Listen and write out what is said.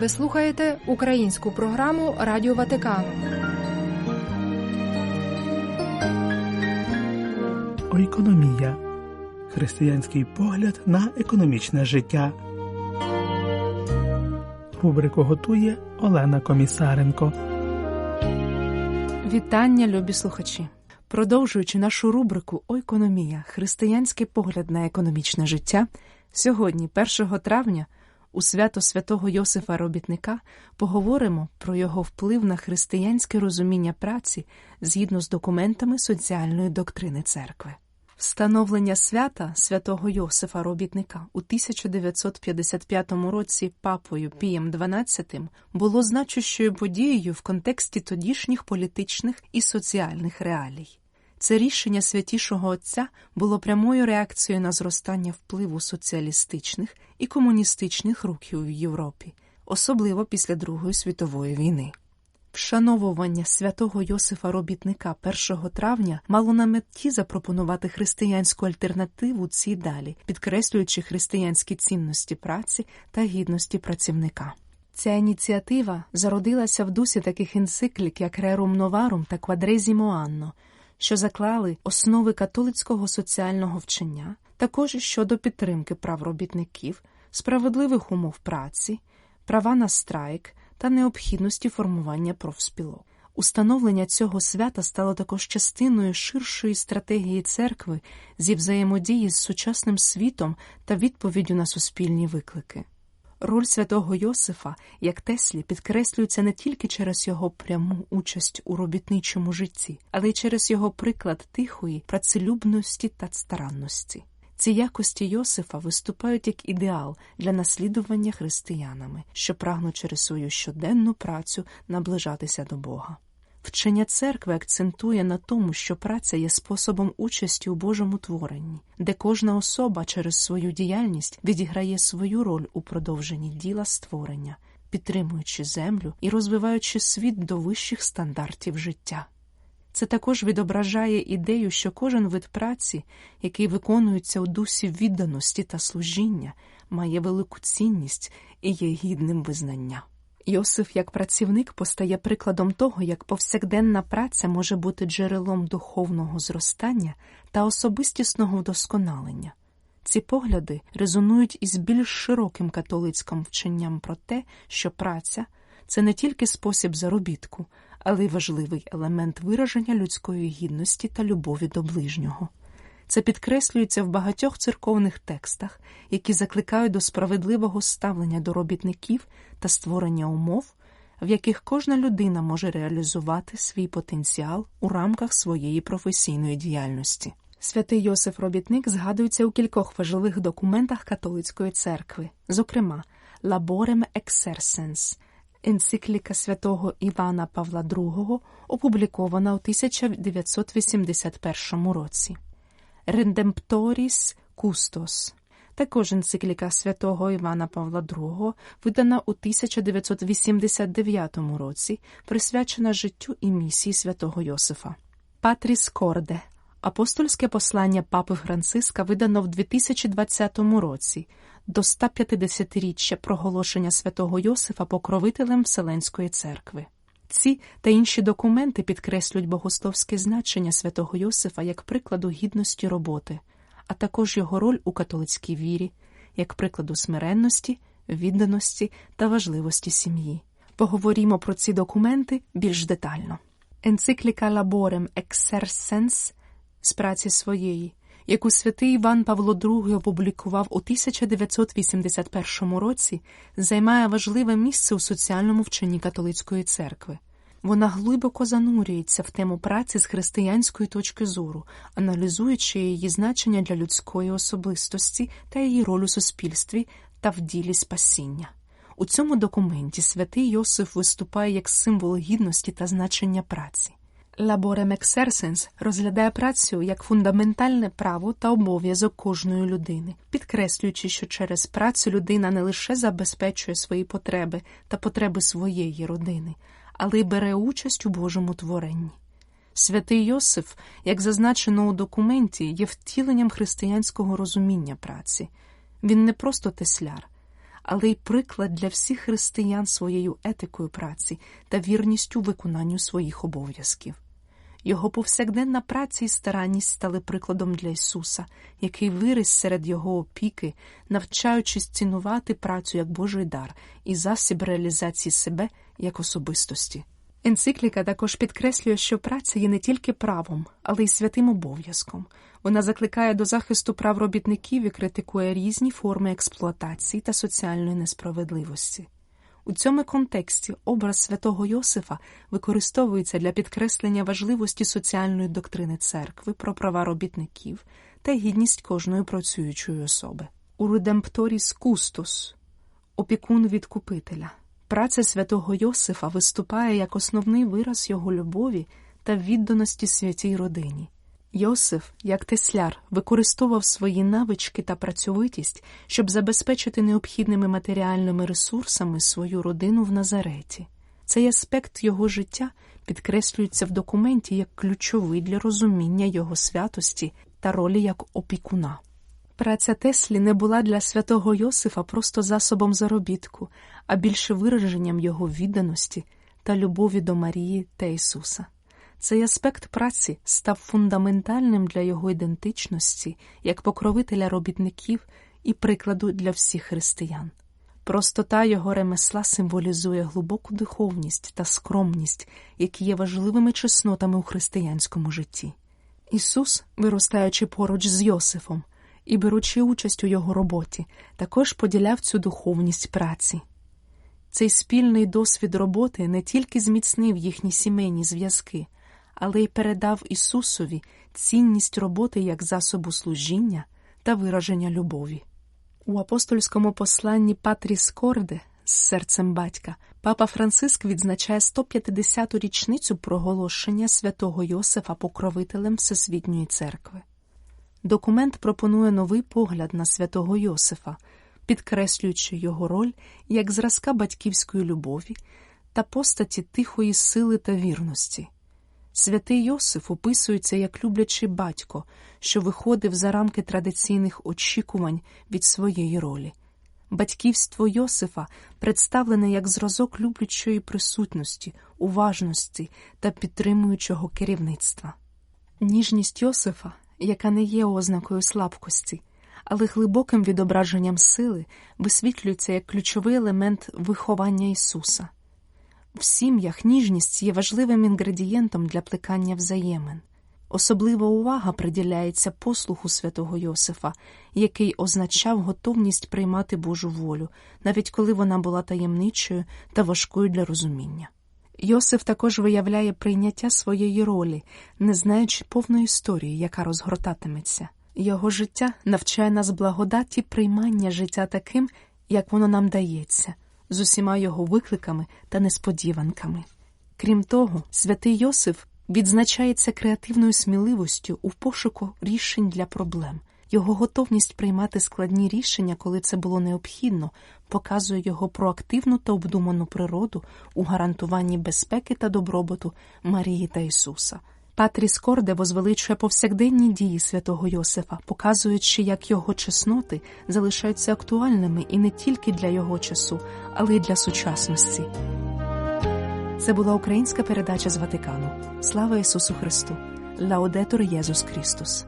Ви слухаєте українську програму Радіо Ватикан. Економія. Християнський погляд на економічне життя. Рубрику готує Олена Комісаренко. Вітання, любі слухачі. Продовжуючи нашу рубрику «Ойкономія. Християнський погляд на економічне життя. Сьогодні, 1 травня, у свято святого Йосифа Робітника поговоримо про його вплив на християнське розуміння праці згідно з документами соціальної доктрини церкви. Встановлення свята святого Йосифа Робітника у 1955 році папою Пієм XII було значущою подією в контексті тодішніх політичних і соціальних реалій. Це рішення святішого Отця було прямою реакцією на зростання впливу соціалістичних і комуністичних рухів в Європі, особливо після Другої світової війни. Вшановування святого Йосифа Робітника 1 травня мало на меті запропонувати християнську альтернативу цій далі, підкреслюючи християнські цінності праці та гідності працівника. Ця ініціатива зародилася в дусі таких енциклік, як Рерум Новарум та Квадрезімо Анно, що заклали основи католицького соціального вчення, також щодо підтримки прав робітників, справедливих умов праці, права на страйк та необхідності формування профспілок. Установлення цього свята стало також частиною ширшої стратегії церкви зі взаємодії з сучасним світом та відповіддю на суспільні виклики. Роль святого Йосифа, як Теслі, підкреслюється не тільки через його пряму участь у робітничому житті, але й через його приклад тихої, працелюбності та старанності. Ці якості Йосифа виступають як ідеал для наслідування християнами, що прагнуть через свою щоденну працю наближатися до Бога. Вчення церкви акцентує на тому, що праця є способом участі у Божому творенні, де кожна особа через свою діяльність відіграє свою роль у продовженні діла створення, підтримуючи землю і розвиваючи світ до вищих стандартів життя. Це також відображає ідею, що кожен вид праці, який виконується у дусі відданості та служіння, має велику цінність і є гідним визнання. Йосиф як працівник постає прикладом того, як повсякденна праця може бути джерелом духовного зростання та особистісного вдосконалення. Ці погляди резонують із більш широким католицьким вченням про те, що праця це не тільки спосіб заробітку, але й важливий елемент вираження людської гідності та любові до ближнього. Це підкреслюється в багатьох церковних текстах, які закликають до справедливого ставлення до робітників та створення умов, в яких кожна людина може реалізувати свій потенціал у рамках своєї професійної діяльності. Святий Йосиф Робітник згадується у кількох важливих документах католицької церкви, зокрема Laborem Exercens, енцикліка святого Івана Павла II, опублікована у 1981 році. Redemptoris Custos, також енцикліка святого Івана Павла II, видана у 1989 році, присвячена життю і місії святого Йосифа. Патріс Корде, апостольське послання Папи Франциска, видано в 2020 році до 150-річчя проголошення святого Йосифа покровителем Вселенської церкви. Ці та інші документи підкреслюють богословське значення святого Йосифа як прикладу гідності роботи, а також його роль у католицькій вірі, як прикладу смиренності, відданості та важливості сім'ї. Поговоримо про ці документи більш детально. Енцикліка Laborem Exercens з праці своєї, яку святий Іван Павло II опублікував у 1981 році, займає важливе місце у соціальному вченні католицької церкви. Вона глибоко занурюється в тему праці з християнської точки зору, аналізуючи її значення для людської особистості та її роль у суспільстві та в ділі спасіння. У цьому документі святий Йосиф виступає як символ гідності та значення праці. Laborem Exercens розглядає працю як фундаментальне право та обов'язок кожної людини, підкреслюючи, що через працю людина не лише забезпечує свої потреби та потреби своєї родини, але й бере участь у Божому творенні. Святий Йосиф, як зазначено у документі, є втіленням християнського розуміння праці. Він не просто тесляр, але й приклад для всіх християн своєю етикою праці та вірністю виконанню своїх обов'язків. Його повсякденна праця і старанність стали прикладом для Ісуса, який виріс серед його опіки, навчаючись цінувати працю як Божий дар і засіб реалізації себе як особистості. Енцикліка також підкреслює, що праця є не тільки правом, але й святим обов'язком. Вона закликає до захисту прав робітників і критикує різні форми експлуатації та соціальної несправедливості. У цьому контексті образ святого Йосифа використовується для підкреслення важливості соціальної доктрини церкви про права робітників та гідність кожної працюючої особи. У Редемпторіс Кустус опікун відкупителя. Праця святого Йосифа виступає як основний вираз його любові та відданості святій родині. Йосиф, як тесляр, використовував свої навички та працьовитість, щоб забезпечити необхідними матеріальними ресурсами свою родину в Назареті. Цей аспект його життя підкреслюється в документі як ключовий для розуміння його святості та ролі як опікуна. Праця Теслі не була для святого Йосифа просто засобом заробітку, а більше вираженням його відданості та любові до Марії та Ісуса. Цей аспект праці став фундаментальним для його ідентичності як покровителя робітників і прикладу для всіх християн. Простота його ремесла символізує глибоку духовність та скромність, які є важливими чеснотами у християнському житті. Ісус, виростаючи поруч з Йосифом і беручи участь у його роботі, також поділяв цю духовність праці. Цей спільний досвід роботи не тільки зміцнив їхні сімейні зв'язки але й передав Ісусові цінність роботи як засобу служіння та вираження любові. У апостольському посланні Патріс Корде з серцем батька папа Франциск відзначає 150-ту річницю проголошення святого Йосифа покровителем Всесвітньої церкви. Документ пропонує новий погляд на святого Йосифа, підкреслюючи його роль як зразка батьківської любові та постаті тихої сили та вірності. Святий Йосиф описується як люблячий батько, що виходив за рамки традиційних очікувань від своєї ролі. Батьківство Йосифа представлене як зразок люблячої присутності, уважності та підтримуючого керівництва. Ніжність Йосифа, яка не є ознакою слабкості, але глибоким відображенням сили, висвітлюється як ключовий елемент виховання Ісуса. В сім'ях ніжність є важливим інгредієнтом для плекання взаємин. Особлива увага приділяється послуху святого Йосифа, який означав готовність приймати Божу волю, навіть коли вона була таємничою та важкою для розуміння. Йосиф також виявляє прийняття своєї ролі, не знаючи повної історії, яка розгортатиметься. Його життя навчає нас благодаті приймання життя таким, як воно нам дається з усіма його викликами та несподіванками. Крім того, святий Йосиф відзначається креативною сміливостю у пошуку рішень для проблем. Його готовність приймати складні рішення, коли це було необхідно, показує його проактивну та обдуману природу у гарантуванні безпеки та добробуту Марії та Ісуса. Патріс Корде возвеличує повсякденні дії святого Йосифа, показуючи, як його чесноти залишаються актуальними і не тільки для його часу, але й для сучасності. Це була українська передача з Ватикану. Слава Ісусу Христу! Лаудетур Єсус Христос!